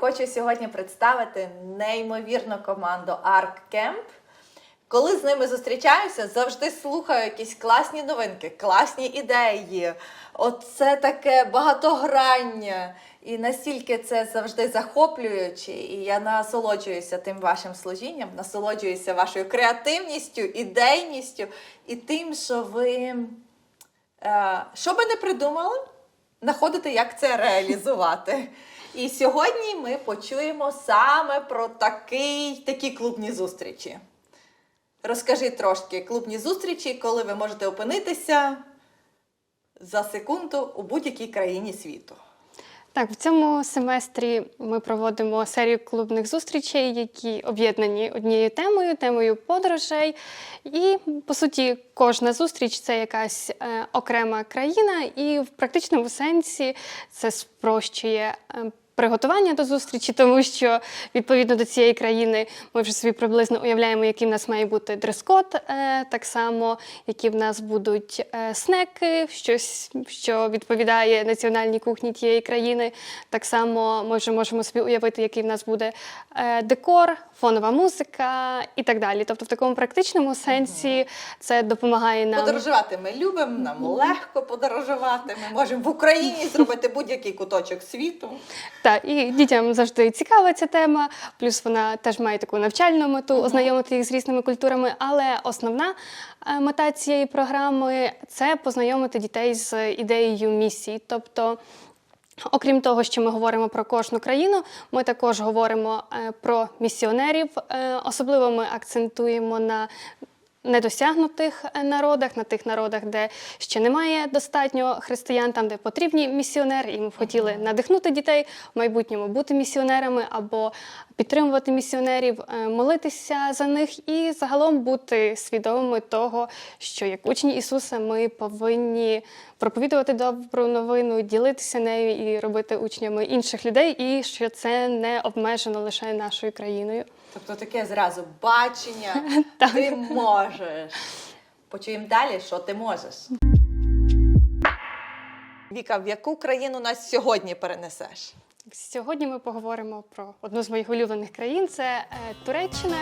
Хочу сьогодні представити неймовірну команду Arc Camp. Коли з ними зустрічаюся, завжди слухаю якісь класні новинки, класні ідеї. Оце таке багатограння. І настільки це завжди захоплююче, і я насолоджуюся тим вашим служінням, насолоджуюся вашою креативністю, ідейністю і тим, що ви, е, що би не придумали, знаходите, як це реалізувати. І сьогодні ми почуємо саме про такий, такі клубні зустрічі. Розкажи трошки клубні зустрічі, коли ви можете опинитися за секунду у будь-якій країні світу. Так, в цьому семестрі ми проводимо серію клубних зустрічей, які об'єднані однією темою, темою подорожей. І по суті, кожна зустріч це якась е, окрема країна, і в практичному сенсі це спрощує. е, Приготування до зустрічі, тому що відповідно до цієї країни ми вже собі приблизно уявляємо, який в нас має бути дрес-код, е, так само, які в нас будуть е, снеки, щось, що відповідає національній кухні тієї країни. Так само ми вже можемо собі уявити, який в нас буде е, декор, фонова музика і так далі. Тобто, в такому практичному сенсі це допомагає нам. Подорожувати ми любимо, нам легко подорожувати. Ми можемо в Україні зробити будь-який куточок світу. Так, і дітям завжди цікава ця тема, плюс вона теж має таку навчальну мету, ознайомити їх з різними культурами. Але основна е, мета цієї програми це познайомити дітей з ідеєю місії. Тобто, окрім того, що ми говоримо про кожну країну, ми також говоримо е, про місіонерів. Е, Особливо ми акцентуємо на недосягнутих е, народах, на тих народах, де ще немає достатньо християн, там де потрібні місіонери, і ми б хотіли надихнути дітей в майбутньому бути місіонерами або підтримувати місіонерів, е, молитися за них і загалом бути свідомими того, що як учні Ісуса ми повинні проповідувати добру новину, ділитися нею і робити учнями інших людей, і що це не обмежено лише нашою країною. Тобто таке зразу бачення. Ти можеш. Почуємо далі, що ти можеш. Віка, в яку країну нас сьогодні перенесеш? Сьогодні ми поговоримо про одну з моїх улюблених країн це е, Туреччина.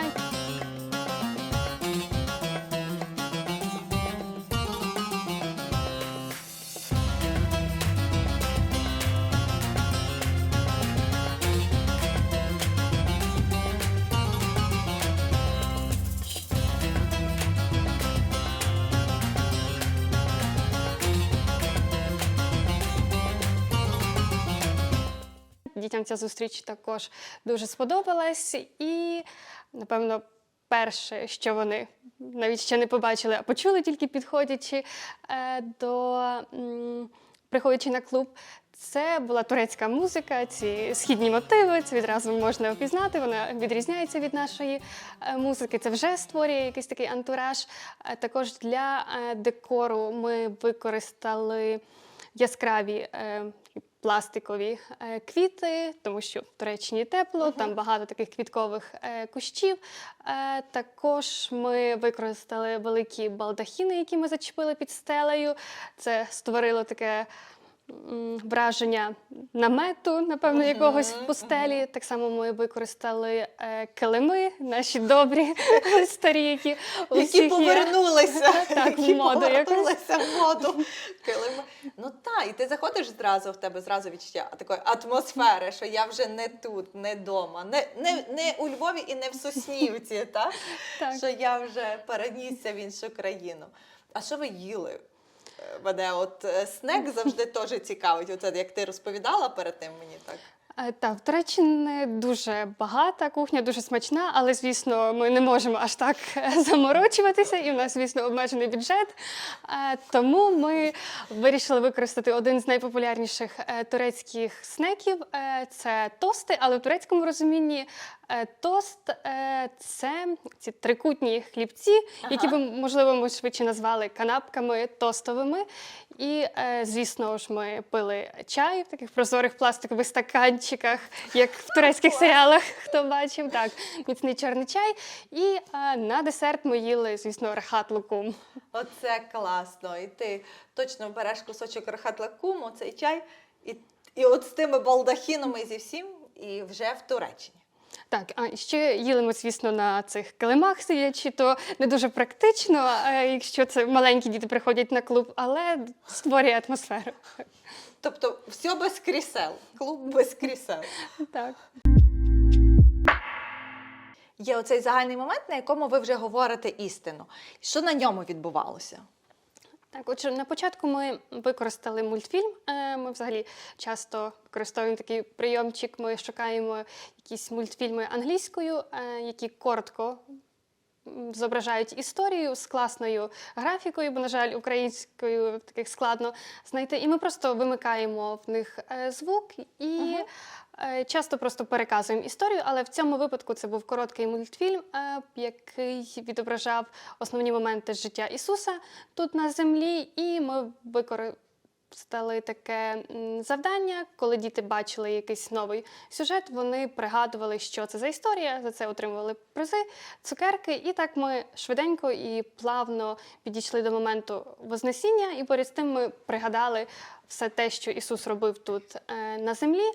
Дітям ця зустріч також дуже сподобалась, і напевно. Перше, що вони навіть ще не побачили, а почули тільки підходячи е, до приходячи на клуб, це була турецька музика, ці східні мотиви. Це відразу можна опізнати. Вона відрізняється від нашої е, музики. Це вже створює якийсь такий антураж. Е, також для декору ми використали яскраві. Пластикові е, квіти, тому що в Туреччині тепло, там багато таких квіткових е, кущів. Е, також ми використали великі балдахіни, які ми зачепили під стелею. Це створило таке враження намету, напевно, якогось в пустелі. Так само ми використали е, килими, наші добрі старі, які у Які всіх є. повернулися, Так, в які моду якось. повернулися в моду. Килими. Ну так, і ти заходиш зразу, в тебе зразу відчуття такої атмосфери, що я вже не тут, не вдома, не, не, не у Львові і не в Соснівці, так? Так. що я вже перенісся в іншу країну. А що ви їли? Мене от е, снек завжди теж цікавить. Оце як ти розповідала перед тим мені так. Е, Так, в Туреччині дуже багата кухня, дуже смачна, але звісно, ми не можемо аж так е, заморочуватися, і в нас, звісно, обмежений бюджет. Е, Тому ми вирішили використати один з найпопулярніших турецьких снеків це тости, але в турецькому розумінні тост це ці трикутні хлібці, які би, можливо, ми швидше назвали канапками тостовими. І, е, звісно ж, ми пили чай в таких прозорих пластикових стаканчиках, як в турецьких серіалах, хто бачив, так, міцний чорний чай. І е, на десерт ми їли, звісно, рахат лукум. Оце класно. І ти точно береш кусочок рахат лакуму, цей чай, і, і от з тими балдахінами і зі всім і вже в Туреччині. Так, а ще їли ми, звісно, на цих килимах сидячи, то не дуже практично, е, якщо це маленькі діти приходять на клуб, але створює атмосферу. Тобто, все без крісел, клуб без крісел. Так. Є оцей загальний момент, на якому ви вже говорите істину. Що на ньому відбувалося? Так, отже, на початку ми використали мультфільм. Е, Ми взагалі часто використовуємо такий прийомчик. Ми шукаємо якісь мультфільми англійською, е, які коротко зображають історію з класною графікою, бо, на жаль, українською таких складно знайти. І ми просто вимикаємо в них е, звук і е, часто просто переказуємо історію. Але в цьому випадку це був короткий мультфільм, е, який відображав основні моменти життя Ісуса тут на землі, і ми використали таке завдання, коли діти бачили якийсь новий сюжет, вони пригадували, що це за історія, за це отримували призи, цукерки. І так ми швиденько і плавно підійшли до моменту Вознесіння, і поряд з тим ми пригадали все те, що Ісус робив тут е, на землі.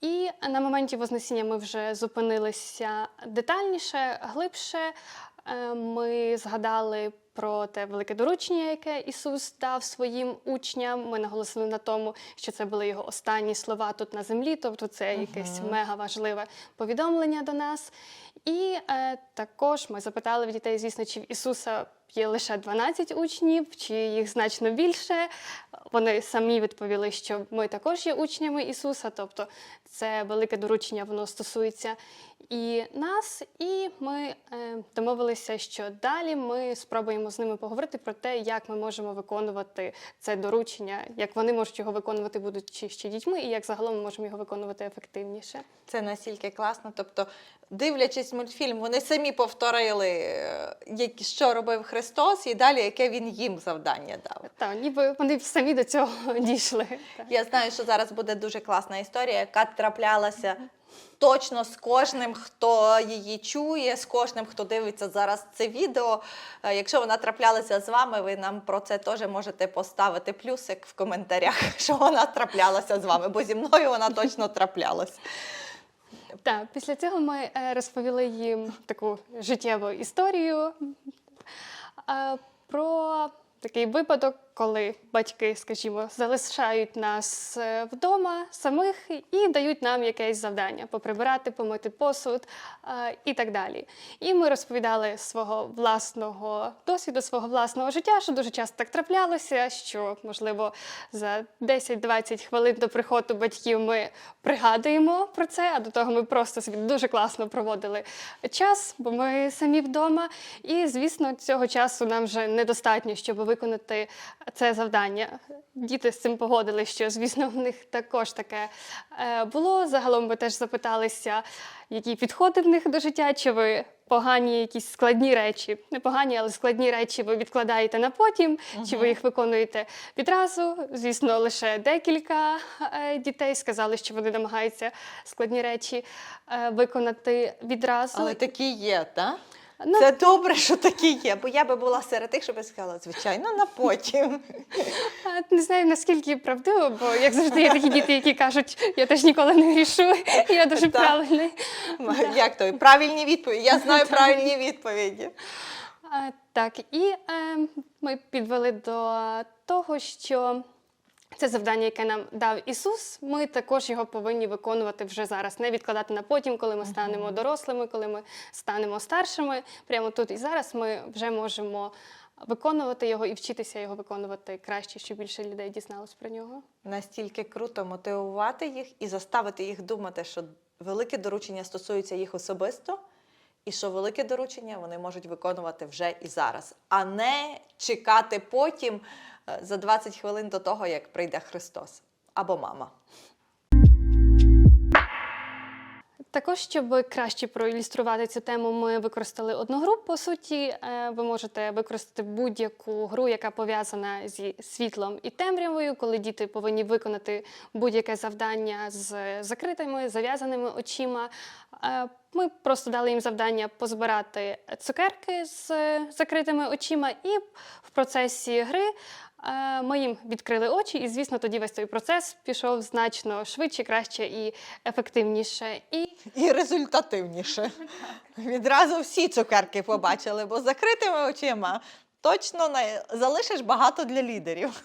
І на моменті Вознесіння ми вже зупинилися детальніше, глибше. Е, Ми згадали про те велике доручення, яке Ісус дав своїм учням. Ми наголосили на тому, що це були його останні слова тут на землі, тобто це якесь мега важливе повідомлення до нас. І е, також ми запитали в дітей, звісно, чи в Ісуса є лише 12 учнів, чи їх значно більше. Вони самі відповіли, що ми також є учнями Ісуса, тобто це велике доручення, воно стосується і нас. І ми е, домовилися, що далі ми спробуємо з ними поговорити про те, як ми можемо виконувати це доручення, як вони можуть його виконувати, будучи ще дітьми, і як загалом ми можемо його виконувати ефективніше. Це настільки класно. Тобто, дивлячись мультфільм, вони самі повторили, е, що робив Христос, і далі яке він їм завдання дав. Так, ніби вони самі до цього дійшли. Я знаю, що зараз буде дуже класна історія, яка траплялася точно з кожним, хто її чує, з кожним, хто дивиться зараз це відео. Е, Якщо вона траплялася з вами, ви нам про це теж можете поставити плюсик в коментарях, що вона траплялася з вами, бо зі мною вона точно траплялася. Так, після цього ми е, розповіли їм таку життєву історію е, про такий випадок, коли батьки, скажімо, залишають нас е, вдома самих і дають нам якесь завдання поприбирати, помити посуд е, і так далі. І ми розповідали свого власного досвіду, свого власного життя, що дуже часто так траплялося, що, можливо, за 10-20 хвилин до приходу батьків ми пригадуємо про це, а до того ми просто собі дуже класно проводили час, бо ми самі вдома. І, звісно, цього часу нам вже недостатньо, щоб виконати це завдання. Діти з цим погодились, що, звісно, в них також таке е, було. Загалом ми теж запиталися, які підходи в них до життя, чи ви погані якісь складні речі, не погані, але складні речі ви відкладаєте на потім, чи ви їх виконуєте відразу. Звісно, лише декілька е, дітей сказали, що вони намагаються складні речі е, виконати відразу. Але такі є, так? Ну, Це добре, що такі є, бо я би була серед тих, що би сказала, звичайно, на потім. Не знаю наскільки правдиво, бо як завжди є такі діти, які кажуть, я теж ніколи не грішу, я дуже правильний. Як то? Правильні відповіді. Я знаю правильні відповіді. Так, і е, ми підвели до того, що це завдання, яке нам дав Ісус, ми також його повинні виконувати вже зараз, не відкладати на потім, коли ми станемо дорослими, коли ми станемо старшими. Прямо тут і зараз ми вже можемо виконувати його і вчитися його виконувати краще, щоб більше людей дізналось про нього. Настільки круто мотивувати їх і заставити їх думати, що велике доручення стосується їх особисто, і що велике доручення вони можуть виконувати вже і зараз, а не чекати потім е, за 20 хвилин до того, як прийде Христос або мама. Також, щоб краще проілюструвати цю тему, ми використали одну гру. По суті, Е, ви можете використати будь-яку гру, яка пов'язана зі світлом і темрявою, коли діти повинні виконати будь-яке завдання з закритими, зав'язаними очима. Е, Ми просто дали їм завдання позбирати цукерки з закритими очима, і в процесі гри ми їм відкрили очі, і звісно, тоді весь той процес пішов значно швидше, краще і ефективніше. І І результативніше. Відразу всі цукерки побачили, бо закритими очима точно не залишиш багато для лідерів.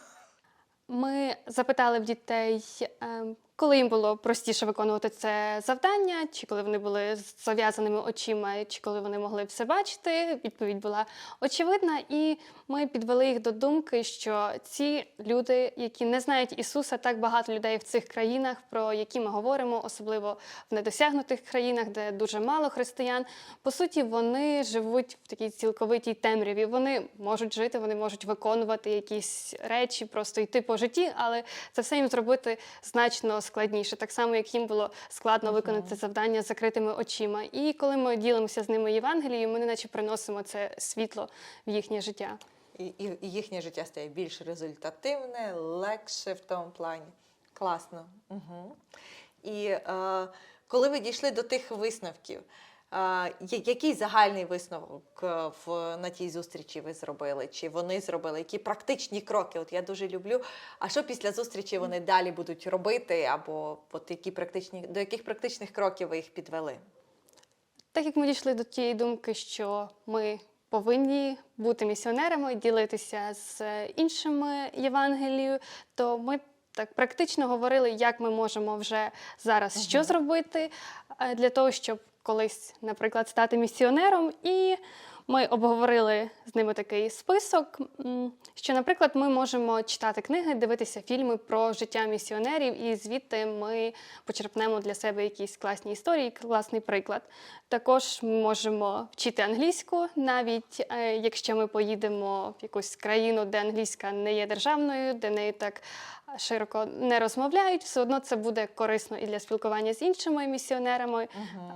Ми запитали в дітей, е, коли їм було простіше виконувати це завдання, чи коли вони були з зав'язаними очима, чи коли вони могли все бачити. Відповідь була очевидна, і ми підвели їх до думки, що ці люди, які не знають Ісуса, так багато людей в цих країнах, про які ми говоримо, особливо в недосягнутих країнах, де дуже мало християн. По суті, вони живуть в такій цілковитій темряві. Вони можуть жити, вони можуть виконувати якісь речі, просто йти по житті, але це все їм зробити значно складніше, так само як їм було складно виконати це завдання з закритими очима. І коли ми ділимося з ними Євангелією, ми наче приносимо це світло в їхнє життя. І, і, їхнє життя стає більш результативне, легше в тому плані. Класно. Угу. І е, коли ви дійшли до тих висновків, який загальний висновок е, в, на тій зустрічі ви зробили? Чи вони зробили? Які практичні кроки? От я дуже люблю. А що після зустрічі вони далі будуть робити? Або от які практичні, до яких практичних кроків ви їх підвели? Так як ми дійшли до тієї думки, що ми повинні бути місіонерами, ділитися з іншими Євангелією, то ми так практично говорили, як ми можемо вже зараз що зробити е, для того, щоб колись, наприклад, стати місіонером. І ми обговорили з ними такий список, що, наприклад, ми можемо читати книги, дивитися фільми про життя місіонерів, і звідти ми почерпнемо для себе якісь класні історії, класний приклад. Також ми можемо вчити англійську, навіть е, якщо ми поїдемо в якусь країну, де англійська не є державною, де нею так широко не розмовляють, все одно це буде корисно і для спілкування з іншими місіонерами.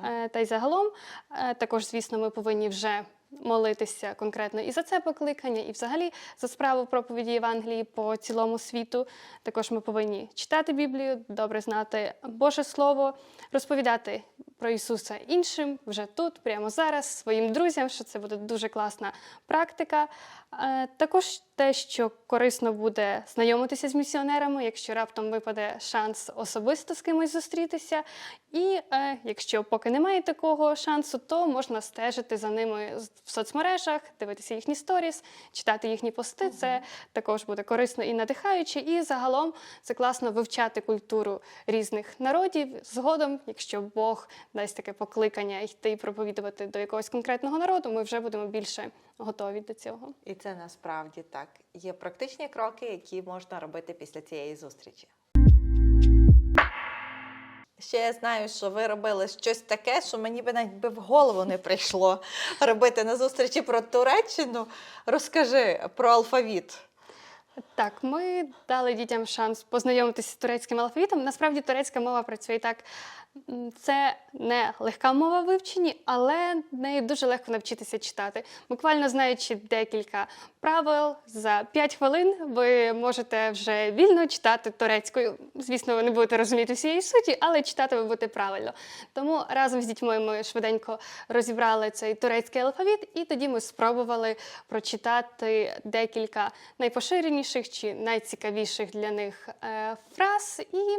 Е, Та й загалом, е, також, звісно, ми повинні вже молитися конкретно і за це покликання, і взагалі за справу проповіді Євангелії по цілому світу. Також ми повинні читати Біблію, добре знати Боже Слово, розповідати про Ісуса іншим вже тут, прямо зараз, своїм друзям, що це буде дуже класна практика. Е, Також те, що корисно буде знайомитися з місіонерами, якщо раптом випаде шанс особисто з кимось зустрітися. І е, якщо поки немає такого шансу, то можна стежити за ними в соцмережах, дивитися їхні сторіс, читати їхні пости. Це також буде корисно і надихаюче. І загалом це класно вивчати культуру різних народів. Згодом, якщо Бог дасть таке покликання йти і проповідувати до якогось конкретного народу, ми вже будемо більше готові до цього. І це насправді так. Є практичні кроки, які можна робити після цієї зустрічі. Ще я знаю, що ви робили щось таке, що мені би навіть би в голову не прийшло робити на зустрічі про Туреччину. Розкажи про алфавіт. Так, ми дали дітям шанс познайомитися з турецьким алфавітом. Насправді турецька мова працює так. Це не легка мова вивченні, але нею дуже легко навчитися читати. Буквально знаючи декілька правил, за 5 хвилин ви можете вже вільно читати турецькою. Звісно, ви не будете розуміти всієї суті, але читати ви будете правильно. Тому разом з дітьми ми швиденько розібрали цей турецький алфавіт, і тоді ми спробували прочитати декілька найпоширеніших чи найцікавіших для них е, фраз. І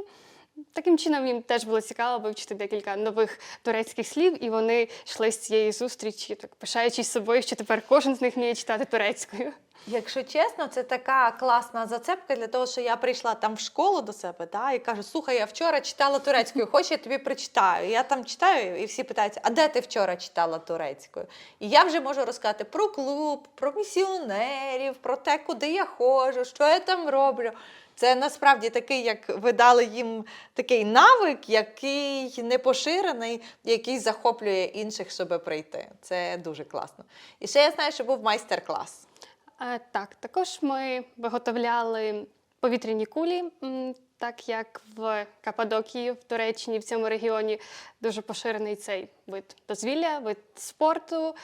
таким чином їм теж було цікаво вивчити декілька нових турецьких слів, і вони йшли з цієї зустрічі, так пишаючись собою, що тепер кожен з них вміє читати турецькою. Якщо чесно, це така класна зацепка для того, що я прийшла там в школу до себе да, і кажу: слухай, я вчора читала турецькою, хоч я тобі прочитаю. Я там читаю, і всі питаються, а де ти вчора читала турецькою? І я вже можу розказати про клуб, про місіонерів, про те, куди я ходжу, що я там роблю. Це насправді такий, як ви дали їм такий навик, який не поширений, який захоплює інших, щоб прийти. Це дуже класно. І ще я знаю, що був майстер-клас. Е, Так, також ми виготовляли повітряні кулі, так як в Кападокії, в Туреччині, в цьому регіоні дуже поширений цей вид дозвілля, вид спорту.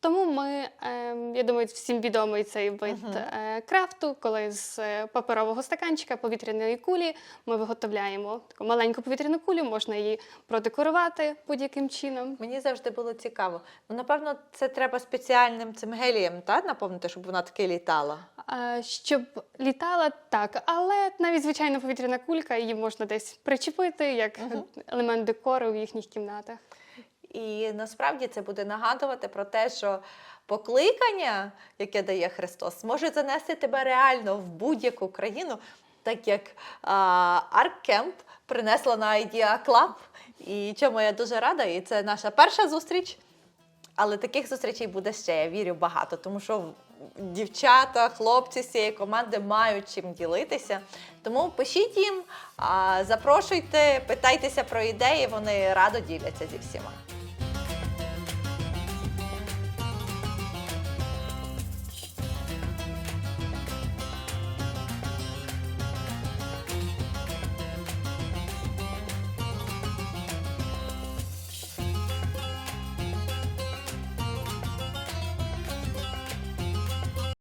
Тому ми, е, я думаю, всім відомий цей вид е, крафту, коли з е, паперового стаканчика повітряної кулі ми виготовляємо таку маленьку повітряну кулю, можна її продекорувати будь-яким чином. Мені завжди було цікаво. Ну, напевно, це треба спеціальним цим гелієм та, наповнити, щоб вона таки літала. Щоб літала так, але навіть звичайна повітряна кулька її можна десь причепити як елемент декору в їхніх кімнатах. І насправді це буде нагадувати про те, що покликання, яке дає Христос, може занести тебе реально в будь-яку країну, так як Арккемп принесла на Idea Club, і чому я дуже рада, і це наша перша зустріч. Але таких зустрічей буде ще, я вірю, багато, тому що дівчата, хлопці з цієї команди мають чим ділитися. Тому пишіть їм, запрошуйте, питайтеся про ідеї, вони радо діляться зі всіма.